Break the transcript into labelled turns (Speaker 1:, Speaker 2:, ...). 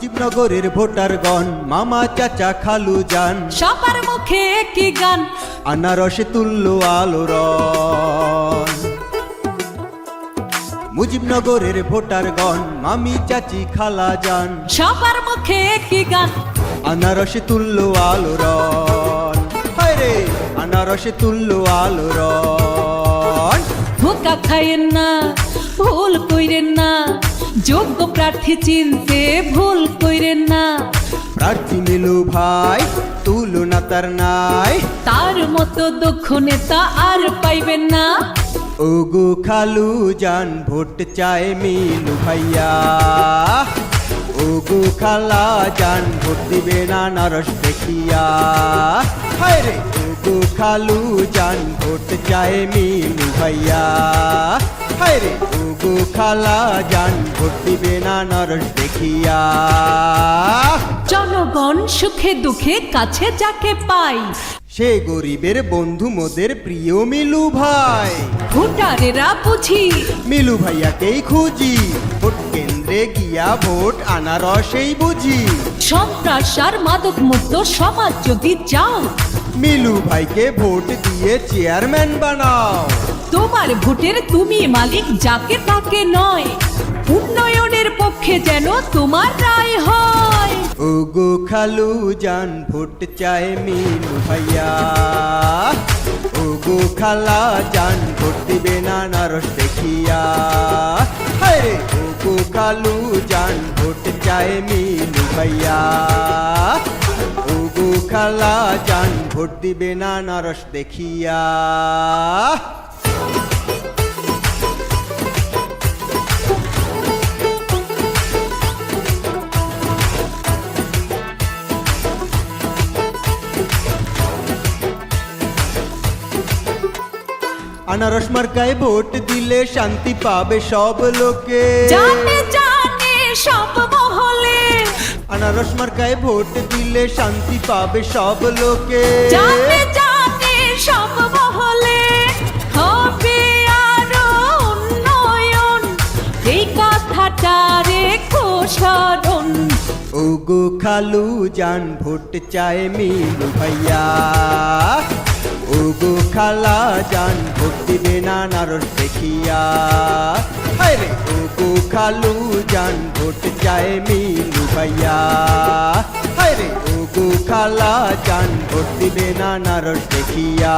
Speaker 1: মুজিবনগরের voter গণ মামা চাচা খালু যান।
Speaker 2: সবার মুখে কি গান।
Speaker 1: আনারসে তুল্য আলোর মুজিবনগরের ভোটার গণ মামি চাচি খালা যান।
Speaker 2: সবার মুখে কি গান।
Speaker 1: আনারসে তুল্য আলোর রে আনারসে তুল্য আলোর
Speaker 2: ধোকা খাইয়েন না ভুল কইরেন না। যোগ্য প্রার্থী চিনতে ভুল কইরেন না।
Speaker 1: প্রার্থী মিলু ভাই তুলনা তার নাই।
Speaker 2: তার মতো দক্ষ নেতা আর পাইবেন না।
Speaker 1: ওগো খালু যান ভোট চায় মিলু ভাইয়া। ওগো খালা যান ভোট দিবে না নারস দেখিয়া। হায় রে ওগো খালু যান ভোট চায় মিলু ভাইয়া। হায় রে ওগো খালা যান ভোট দিবে না নারস দেখিয়া।
Speaker 2: জনগণ সুখে দুঃখে কাছে যাকে পাই।
Speaker 1: সে গরিবের বন্ধু মোদের প্রিয় মিলু ভাই।
Speaker 2: ভোটারেরা বুঝি।
Speaker 1: মিলু ভাইয়াকেই খুঁজি ভোট কেন্দ্রে গিয়া ভোট আনারসেই বুঝি।
Speaker 2: সন্ত্রাস আর মাদক মুক্ত সমাজ যদি চাও।
Speaker 1: মিলু ভাইকে ভোট দিয়ে চেয়ারম্যান বানাও।
Speaker 2: তোমার ভোটের তুমি মালিক যাকে তাকে নয়। উন্নয়নের পক্ষে যেন তোমার রায় হয়।
Speaker 1: ওগো খালু জান, ভোট চায় মিলু ভাইয়া। ওগো খালা যান ভোট দিবে না নারস দেখিয়া। হায় রে, ওগো খালু যান ভোট চায় মিলু ভাইয়া। ওগো খালা যান ভোট দিবে না নারস দেখিয়া। আনারস মার্কায় ভোট দিলে শান্তি পাবে সব লোকে।
Speaker 2: জানে জানে সব মহলে।
Speaker 1: আনারস মার্কায় ভোট দিলে শান্তি পাবে সব লোকে।
Speaker 2: জানে জানে সব মহলে। হবে আরও উন্নয়ন। এই কথাটা রেখো স্মরণ।
Speaker 1: ওগো খালু যান ভোট চায় মিলু ভাইয়া। ওগো খালা যান ভক্তি বেনা না নারস দেখিয়া ওগো খালু যান ভোট চায় মিলু ভাইয়া। হায় ওগো খালা যান ভোট দিবে না দেখিয়া।